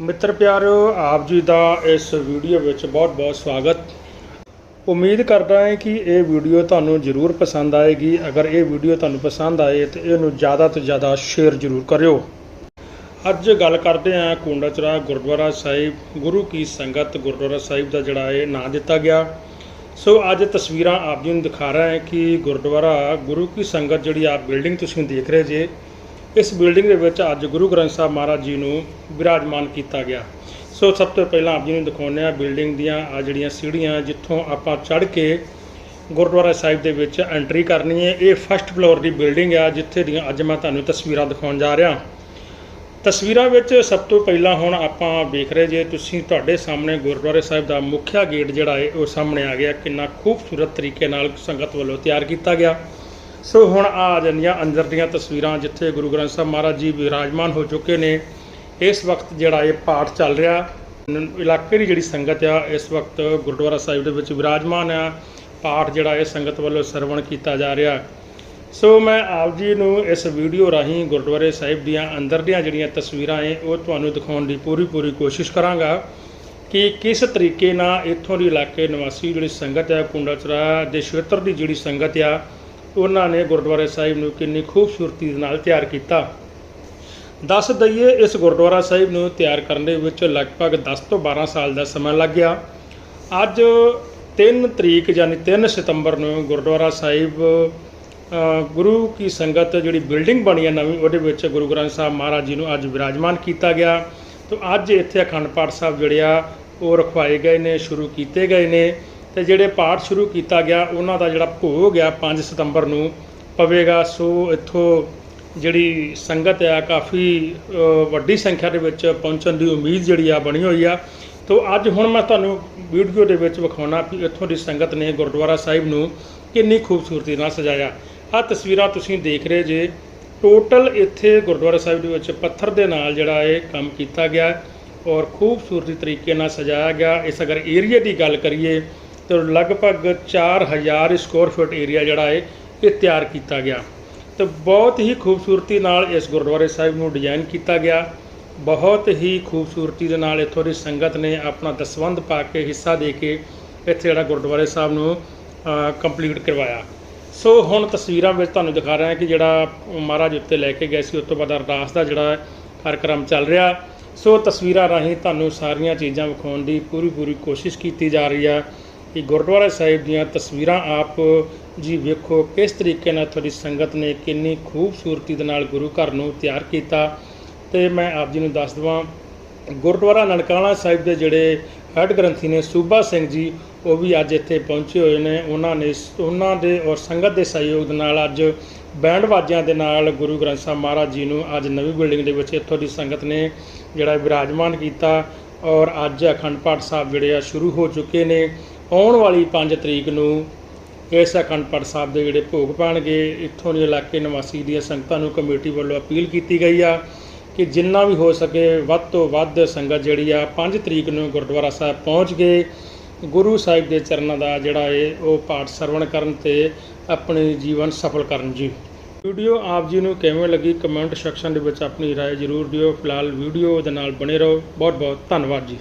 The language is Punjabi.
ਮਿੱਤਰ ਪਿਆਰਿਓ, ਆਪ ਜੀ ਦਾ ਇਸ ਵੀਡੀਓ ਵਿੱਚ ਬਹੁਤ-ਬਹੁਤ ਸਵਾਗਤ। ਉਮੀਦ ਕਰਦਾ ਹਾਂ ਕਿ ਇਹ ਵੀਡੀਓ ਤੁਹਾਨੂੰ ਜ਼ਰੂਰ ਪਸੰਦ ਆਏਗੀ। ਅਗਰ ਇਹ ਵੀਡੀਓ ਤੁਹਾਨੂੰ ਪਸੰਦ ਆਏ ਤਾਂ ਇਹਨੂੰ ਜ਼ਿਆਦਾ ਤੋਂ ਜ਼ਿਆਦਾ ਸ਼ੇਅਰ ਜ਼ਰੂਰ ਕਰਿਓ। ਅੱਜ ਗੱਲ ਕਰਦੇ ਹਾਂ ਕੁੰਡਾਚਰਾ ਗੁਰਦੁਆਰਾ ਸਾਹਿਬ, ਗੁਰੂ ਕੀ ਸੰਗਤ ਗੁਰਦੁਆਰਾ ਸਾਹਿਬ ਦਾ ਜਿਹੜਾ ਇਹ ਨਾਂ ਦਿੱਤਾ ਗਿਆ। ਸੋ ਅੱਜ ਤਸਵੀਰਾਂ ਆਪ ਜੀ ਨੂੰ ਦਿਖਾ ਰਿਹਾ ਹੈ ਕਿ ਗੁਰਦੁਆਰਾ ਗੁਰੂ ਕੀ ਸੰਗਤ ਜਿਹੜੀ ਆਪ ਬਿਲਡਿੰਗ ਤੁਸੀਂ ਦੇਖ ਰਹੇ ਜੇ ਇਸ ਬਿਲਡਿੰਗ ਦੇ ਵਿੱਚ ਅੱਜ ਗੁਰੂ ਗ੍ਰੰਥ ਸਾਹਿਬ ਮਹਾਰਾਜ ਜੀ ਨੂੰ ਵਿਰਾਜਮਾਨ ਕੀਤਾ ਗਿਆ। ਸੋ ਸਭ ਤੋਂ ਪਹਿਲਾਂ ਆਪ ਜੀ ਨੂੰ ਦਿਖਾਉਂਦੇ ਆ ਬਿਲਡਿੰਗ ਦੀਆਂ ਆ ਜਿਹੜੀਆਂ ਸੀੜੀਆਂ ਜਿੱਥੋਂ ਆਪਾਂ ਚੜ੍ਹ ਕੇ ਗੁਰਦੁਆਰਾ ਸਾਹਿਬ ਦੇ ਵਿੱਚ ਐਂਟਰੀ ਕਰਨੀ ਹੈ। ਇਹ ਫਸਟ ਫਲੋਰ ਦੀ ਬਿਲਡਿੰਗ ਆ ਜਿੱਥੇ ਦੀਆਂ ਅੱਜ ਮੈਂ ਤੁਹਾਨੂੰ ਤਸਵੀਰਾਂ ਦਿਖਾਉਣ ਜਾ ਰਿਹਾ। ਤਸਵੀਰਾਂ ਵਿੱਚ ਸਭ ਤੋਂ ਪਹਿਲਾਂ ਹੁਣ ਆਪਾਂ ਵੇਖ ਰਹੇ ਜੇ ਤੁਸੀਂ ਤੁਹਾਡੇ ਸਾਹਮਣੇ ਗੁਰਦੁਆਰੇ ਸਾਹਿਬ ਦਾ ਮੁਖਿਆ ਗੇਟ ਜਿਹੜਾ ਹੈ ਉਹ ਸਾਹਮਣੇ ਆ ਗਿਆ। ਕਿੰਨਾ ਖੂਬਸੂਰਤ ਤਰੀਕੇ ਨਾਲ ਸੰਗਤ ਵੱਲੋਂ ਤਿਆਰ ਕੀਤਾ ਗਿਆ। ਸੋ ਹੁਣ ਆ ਜਾਂਦੀਆਂ ਅੰਦਰ ਦੀਆਂ ਤਸਵੀਰਾਂ ਜਿੱਥੇ ਗੁਰੂ ਗ੍ਰੰਥ ਸਾਹਿਬ ਮਹਾਰਾਜ ਜੀ ਵਿਰਾਜਮਾਨ ਹੋ ਚੁੱਕੇ ਨੇ, ਇਸ ਵਕਤ ਜਿਹੜਾ ਇਹ ਪਾਠ ਚੱਲ ਰਿਹਾ ਇਲਾਕੇ ਦੀ ਜਿਹੜੀ ਸੰਗਤ ਆ, ਇਸ ਵਕਤ ਗੁਰਦੁਆਰਾ ਸਾਹਿਬ ਦੇ ਵਿੱਚ ਵਿਰਾਜਮਾਨ ਆ, ਪਾਠ ਜਿਹੜਾ ਇਹ ਸੰਗਤ ਵੱਲੋਂ ਸਰਵਣ ਕੀਤਾ ਜਾ ਰਿਹਾ। ਸੋ ਮੈਂ ਆਪ ਜੀ ਨੂੰ ਇਸ ਵੀਡੀਓ ਰਾਹੀਂ ਗੁਰਦੁਆਰੇ ਸਾਹਿਬ ਦੀਆਂ ਅੰਦਰ ਦੀਆਂ ਜਿਹੜੀਆਂ ਤਸਵੀਰਾਂ ਏ ਉਹ ਤੁਹਾਨੂੰ ਦਿਖਾਉਣ ਦੀ ਪੂਰੀ ਪੂਰੀ ਕੋਸ਼ਿਸ਼ ਕਰਾਂਗਾ ਕਿ ਕਿਸ ਤਰੀਕੇ ਨਾਲ ਇੱਥੋਂ ਦੀ ਇਲਾਕੇ ਨਿਵਾਸੀ ਜਿਹੜੀ ਸੰਗਤ ਹੈ ਕੁੰਡਾਚਰਾ ਦੇ ਖੇਤਰ ਦੀ ਜਿਹੜੀ ਸੰਗਤ ਆ ਉਹਨਾਂ ਨੇ ਗੁਰਦੁਆਰੇ ਸਾਹਿਬ ਨੂੰ ਕਿੰਨੀ ਖੂਬਸੂਰਤੀ ਦੇ ਨਾਲ ਤਿਆਰ ਕੀਤਾ। ਦੱਸ ਦਈਏ, ਇਸ ਗੁਰਦੁਆਰਾ ਸਾਹਿਬ ਨੂੰ ਤਿਆਰ ਕਰਨ ਦੇ ਵਿੱਚ ਲਗਭਗ 10 ਤੋਂ 12 ਸਾਲ ਦਾ ਸਮਾਂ ਲੱਗ ਗਿਆ। ਅੱਜ 3 ਤਰੀਕ ਯਾਨੀ 3 ਸਤੰਬਰ ਨੂੰ ਗੁਰਦੁਆਰਾ ਸਾਹਿਬ ਗੁਰੂ ਕੀ ਸੰਗਤ ਜਿਹੜੀ ਬਿਲਡਿੰਗ ਬਣੀ ਹੈ ਨਵੀਂ, ਉਹਦੇ ਵਿੱਚ ਗੁਰੂ ਗ੍ਰੰਥ ਸਾਹਿਬ ਮਹਾਰਾਜ ਜੀ ਨੂੰ ਅੱਜ ਵਿਰਾਜਮਾਨ ਕੀਤਾ ਗਿਆ। ਤੋਂ ਅੱਜ ਇੱਥੇ ਅਖੰਡ ਪਾਠ ਸਾਹਿਬ ਜਿਹੜੇ ਆ, ਉਹ ਰਖਵਾਏ ਗਏ ਨੇ, ਸ਼ੁਰੂ ਕੀਤੇ ਗਏ ਨੇ। ਤੇ ਜਿਹੜੇ ਪਾਠ ਸ਼ੁਰੂ ਕੀਤਾ ਗਿਆ, ਉਹਨਾਂ ਦਾ ਜਿਹੜਾ ਭੋਗ ਆ 5 ਸਤੰਬਰ ਨੂੰ ਪਵੇਗਾ। ਸੋ ਇੱਥੋਂ ਜਿਹੜੀ ਸੰਗਤ ਆ, ਕਾਫੀ ਵੱਡੀ ਸੰਖਿਆ ਦੇ ਵਿੱਚ ਪਹੁੰਚਣ ਦੀ ਉਮੀਦ ਜਿਹੜੀ ਆ ਬਣੀ ਹੋਈ ਆ। ਤੋ ਅੱਜ ਹੁਣ ਮੈਂ ਤੁਹਾਨੂੰ ਵੀਡੀਓ ਦੇ ਵਿੱਚ ਵਿਖਾਉਣਾ ਕਿ ਇੱਥੋਂ ਦੀ ਸੰਗਤ ਨੇ ਗੁਰਦੁਆਰਾ ਸਾਹਿਬ ਨੂੰ ਕਿੰਨੀ ਖੂਬਸੂਰਤੀ ਨਾਲ ਸਜਾਇਆ। ਆਹ ਤਸਵੀਰਾਂ ਤੁਸੀਂ ਦੇਖ ਰਹੇ ਜੇ। ਟੋਟਲ ਇੱਥੇ ਗੁਰਦੁਆਰਾ ਸਾਹਿਬ ਦੇ ਵਿੱਚ ਪੱਥਰ ਦੇ ਨਾਲ ਜਿਹੜਾ ਇਹ ਕੰਮ ਕੀਤਾ ਗਿਆ ਔਰ ਖੂਬਸੂਰਤੀ ਤਰੀਕੇ ਨਾਲ ਸਜਾਇਆ ਗਿਆ। ਇਸ ਅਗਰ ਏਰੀਆ ਦੀ ਗੱਲ ਕਰੀਏ ਤਾਂ ਲਗਭਗ 4000 ਸਕੁਅਰ ਫੁੱਟ ਏਰੀਆ ਜਿਹੜਾ ਹੈ, ਇਹ ਤਿਆਰ ਕੀਤਾ ਗਿਆ। ਤੇ ਬਹੁਤ ਹੀ ਖੂਬਸੂਰਤੀ ਨਾਲ ਇਸ ਗੁਰਦੁਆਰੇ ਸਾਹਿਬ ਨੂੰ ਡਿਜ਼ਾਈਨ ਕੀਤਾ ਗਿਆ। ਬਹੁਤ ਹੀ ਖੂਬਸੂਰਤੀ ਦੇ ਨਾਲ ਇੱਥੋਂ ਦੀ ਸੰਗਤ ਨੇ ਆਪਣਾ ਦਸਵੰਧ ਪਾ ਕੇ ਹਿੱਸਾ ਦੇ ਕੇ ਇੱਥੇ ਜਿਹੜਾ ਗੁਰਦੁਆਰੇ ਸਾਹਿਬ ਨੂੰ ਕੰਪਲੀਟ ਕਰਵਾਇਆ। ਸੋ ਹੁਣ ਤਸਵੀਰਾਂ ਵਿੱਚ ਤੁਹਾਨੂੰ ਦਿਖਾ ਰਿਹਾ ਕਿ ਜਿਹੜਾ ਮਹਾਰਾਜ ਉੱਤੇ ਲੈ ਕੇ ਗਏ ਸੀ, ਉਸ ਤੋਂ ਬਾਅਦ ਅਰਦਾਸ ਦਾ ਜਿਹੜਾ ਕਾਰਜਕ੍ਰਮ ਚੱਲ ਰਿਹਾ। ਸੋ ਤਸਵੀਰਾਂ ਰਾਹੀਂ ਤੁਹਾਨੂੰ ਸਾਰੀਆਂ ਚੀਜ਼ਾਂ ਵਿਖਾਉਣ ਦੀ ਪੂਰੀ ਪੂਰੀ ਕੋਸ਼ਿਸ਼ ਕੀਤੀ ਜਾ ਰਹੀ ਆ। ਕਿ ਗੁਰਦੁਆਰਾ ਸਾਹਿਬ ਦੀਆਂ ਤਸਵੀਰਾਂ ਆਪ ਜੀ ਵੇਖੋ, ਕਿਸ ਤਰੀਕੇ ਨਾਲ ਤੁਹਾਡੀ ਸੰਗਤ ਨੇ ਕਿੰਨੀ ਖੂਬਸੂਰਤੀ ਦੇ ਨਾਲ ਗੁਰੂ ਘਰ ਨੂੰ ਤਿਆਰ ਕੀਤਾ। ਤੇ ਮੈਂ ਆਪ ਜੀ ਨੂੰ ਦੱਸ ਦਵਾਂ, ਗੁਰਦੁਆਰਾ ਨਨਕਾਣਾ ਸਾਹਿਬ ਦੇ ਜਿਹੜੇ ਹੈੱਡ ਗ੍ਰੰਥੀ ਨੇ ਸੂਬਾ ਸਿੰਘ ਜੀ, ਉਹ ਵੀ ਅੱਜ ਇੱਥੇ ਪਹੁੰਚੇ ਹੋਏ ਨੇ। ਉਹਨਾਂ ਨੇ ਉਹਨਾਂ ਦੇ ਔਰ ਸੰਗਤ ਦੇ ਸਹਿਯੋਗ ਦੇ ਨਾਲ ਅੱਜ ਬੈਂਡ ਵਾਜਿਆਂ ਦੇ ਨਾਲ ਗੁਰੂ ਗ੍ਰੰਥ ਸਾਹਿਬ ਮਹਾਰਾਜ ਜੀ ਨੂੰ ਅੱਜ ਨਵੀਂ ਬਿਲਡਿੰਗ ਦੇ ਵਿੱਚ ਇੱਥੋਂ ਦੀ ਸੰਗਤ ਨੇ ਜਿਹੜਾ ਵਿਰਾਜਮਾਨ ਕੀਤਾ। ਔਰ ਅੱਜ ਅਖੰਡ ਪਾਠ ਸਾਹਿਬ ਜਿਹੜੇ ਆ ਸ਼ੁਰੂ ਹੋ ਚੁੱਕੇ ਨੇ। ਆਉਣ ਵਾਲੀ 5 ਤਰੀਕ ਨੂੰ ਇਸ ਅਖੰਡ ਪਾਠ ਸਾਹਿਬ ਦੇ ਜਿਹੜੇ ਭੋਗ ਪਾਣਗੇ ਇੱਥੋਂ ਦੇ ਇਲਾਕੇ ਨਿਵਾਸੀ ਦੀਆਂ ਸੰਗਤਾਂ ਨੂੰ ਕਮੇਟੀ ਵੱਲੋਂ ਅਪੀਲ ਕੀਤੀ ਗਈ ਆ ਕਿ ਜਿੰਨਾ ਵੀ ਹੋ ਸਕੇ ਵੱਧ ਤੋਂ ਵੱਧ ਸੰਗਤ ਜਿਹੜੀ ਆ 5 ਤਰੀਕ ਨੂੰ ਗੁਰਦੁਆਰਾ ਸਾਹਿਬ ਪਹੁੰਚ ਕੇ ਗੁਰੂ ਸਾਹਿਬ ਦੇ ਚਰਨਾਂ ਦਾ ਜਿਹੜਾ ਏ ਉਹ ਪਾਠ ਸਰਵਣ ਕਰਨ ਤੇ ਆਪਣੇ ਜੀਵਨ ਸਫਲ ਕਰਨ ਜੀ ਵੀਡੀਓ ਆਪ ਜੀ ਨੂੰ ਕਿਵੇਂ ਲੱਗੀ ਕਮੈਂਟ ਸੈਕਸ਼ਨ ਦੇ ਵਿੱਚ ਆਪਣੀ رائے ਜ਼ਰੂਰ ਦਿਓ ਫਿਲਹਾਲ ਵੀਡੀਓ ਦੇ ਨਾਲ ਬਣੇ ਰਹੋ ਬਹੁਤ ਬਹੁਤ ਧੰਨਵਾਦ ਜੀ